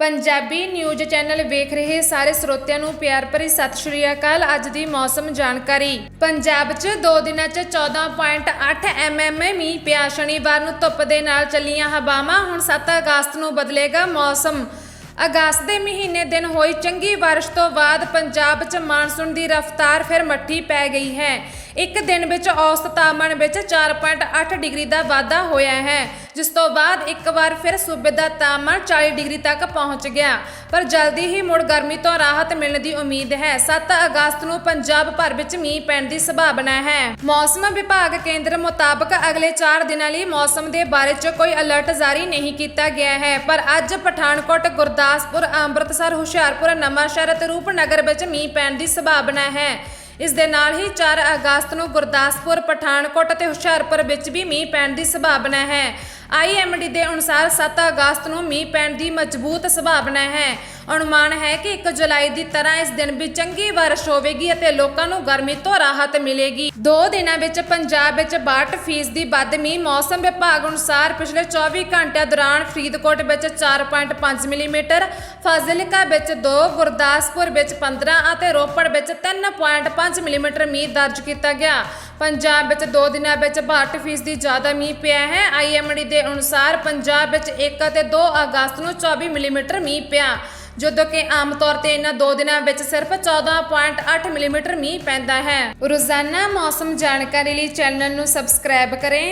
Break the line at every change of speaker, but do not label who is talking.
Punjabi news channel ਵੇਖ ਰਹੇ ਸਾਰੇ ਸਰੋਤਿਆਂ ਨੂੰ ਪਿਆਰ ਭਰੀ ਸਤਿ ਸ਼੍ਰੀ ਅਕਾਲ। ਅੱਜ ਦੀ ਮੌਸਮ ਜਾਣਕਾਰੀ। ਪੰਜਾਬ 'ਚ 2 ਦਿਨਾਂ 'ਚ 14.8 ਐਮਐਮ ਮੀਂਹ ਪਿਆ। ਸ਼ਨੀਵਾਰ ਨੂੰ ਧੁੱਪ ਦੇ ਨਾਲ ਚੱਲੀਆਂ ਹਵਾਵਾਂ, ਹੁਣ 7 ਅਗਸਤ ਨੂੰ ਬਦਲੇਗਾ ਮੌਸਮ। ਅਗਸਤ ਦੇ ਮਹੀਨੇ ਦਿਨ ਹੋਈ ਚੰਗੀ ਬਾਰਿਸ਼ ਤੋਂ ਬਾਅਦ ਪੰਜਾਬ 'ਚ ਮਾਨਸੂਨ ਦੀ ਰਫ਼ਤਾਰ ਫਿਰ ਮੱਠੀ ਪੈ ਗਈ ਹੈ। ਇੱਕ ਦਿਨ ਵਿੱਚ ਔਸਤ ਤਾਪਮਾਨ ਵਿੱਚ 4.8 ਡਿਗਰੀ ਦਾ ਵਾਧਾ ਹੋਇਆ ਹੈ। ਜਿਸ ਤੋਂ ਬਾਅਦ ਇੱਕ ਵਾਰ ਫਿਰ ਸੂਬੇ ਦਾ ਤਾਪਮਾਨ 40 ਡਿਗਰੀ ਤੱਕ ਪਹੁੰਚ ਗਿਆ। ਪਰ ਜਲਦੀ ਹੀ ਮੁੜ ਗਰਮੀ ਤੋਂ ਰਾਹਤ ਮਿਲਣ ਦੀ ਉਮੀਦ ਹੈ। 7 ਅਗਸਤ ਨੂੰ ਪੰਜਾਬ ਭਰ ਵਿੱਚ ਮੀਂਹ ਪੈਣ ਦੀ ਸੰਭਾਵਨਾ ਹੈ। ਮੌਸਮ ਵਿਭਾਗ ਕੇਂਦਰ ਮੁਤਾਬਕ ਅਗਲੇ 4 ਦਿਨਾਂ ਲਈ ਮੌਸਮ ਦੇ ਬਾਰੇ 'ਚ ਕੋਈ ਅਲਰਟ ਜਾਰੀ ਨਹੀਂ ਕੀਤਾ ਗਿਆ ਹੈ। ਪਰ ਅੱਜ ਪਠਾਨਕੋਟ, ਗੁਰਦਾਸਪੁਰ, ਅੰਮ੍ਰਿਤਸਰ, ਹੁਸ਼ਿਆਰਪੁਰ, ਨਵਾਂਸ਼ਹਿਰ ਅਤੇ ਰੂਪਨਗਰ ਵਿੱਚ ਮੀਂਹ ਪੈਣ ਦੀ ਸੰਭਾਵਨਾ ਹੈ। ਇਸ ਦੇ ਨਾਲ ਹੀ 4 ਅਗਸਤ ਨੂੰ ਗੁਰਦਾਸਪੁਰ, ਪਠਾਨਕੋਟ ਅਤੇ ਹੁਸ਼ਿਆਰਪੁਰ ਵਿੱਚ ਵੀ ਮੀਂਹ ਪੈਣ ਦੀ ਸੰਭਾਵਨਾ ਹੈ। ਆਈਐਮਡੀ ਦੇ ਅਨੁਸਾਰ 7 ਅਗਸਤ ਨੂੰ ਮੀਂਹ ਪੈਣ ਦੀ ਮਜ਼ਬੂਤ ਸੰਭਾਵਨਾ ਹੈ। ਅਨੁਮਾਨ ਹੈ ਕਿ 1 ਜੁਲਾਈ ਦੀ ਤਰ੍ਹਾਂ ਇਸ ਦਿਨ ਵੀ ਚੰਗੀ ਬਾਰਿਸ਼ ਹੋਵੇਗੀ ਅਤੇ ਲੋਕਾਂ ਨੂੰ ਗਰਮੀ ਤੋਂ ਰਾਹਤ ਮਿਲੇਗੀ। ਦੋ ਦਿਨਾਂ ਵਿੱਚ ਪੰਜਾਬ ਵਿੱਚ 62% ਦੀ ਵੱਧ ਮੀਂਹ ਮੌਸਮ ਵਿਭਾਗ ਅਨੁਸਾਰ ਪਿਛਲੇ 24 ਘੰਟਿਆਂ ਦੌਰਾਨ ਫਰੀਦਕੋਟ ਵਿੱਚ 4.5 ਮਿਲੀਮੀਟਰ, ਫਾਜ਼ਿਲਕਾ ਵਿੱਚ 2 ਗੁਰਦਾਸਪੁਰ ਵਿੱਚ 15 ਅਤੇ ਰੋਪੜ ਵਿੱਚ 3.5 ਮਿਲੀਮੀਟਰ ਮੀਂਹ ਦਰਜ ਕੀਤਾ ਗਿਆ। ਪੰਜਾਬ ਵਿੱਚ 2 ਦਿਨਾਂ ਵਿੱਚ 62% ਦੀ ਜ਼ਿਆਦਾ ਮੀਂਹ ਪਿਆ ਹੈ। ਆਈਐਮਡੀ ਦੇ ਅਨੁਸਾਰ ਪੰਜਾਬ ਵਿੱਚ 1 ਅਤੇ 2 ਅਗਸਤ ਨੂੰ 24 ਮਿਲੀਮੀਟਰ ਮੀਂਹ ਪਿਆ, ਜਦੋਂ ਕਿ ਆਮ ਤੌਰ ਤੇ ਇਹਨਾਂ 2 ਦਿਨਾਂ ਵਿੱਚ ਸਿਰਫ 14.8 ਮਿਲੀਮੀਟਰ ਮੀਂਹ ਪੈਂਦਾ ਹੈ। ਰੋਜ਼ਾਨਾ ਮੌਸਮ ਜਾਣਕਾਰੀ ਲਈ ਚੈਨਲ ਨੂੰ ਸਬਸਕ੍ਰਾਈਬ ਕਰੇ।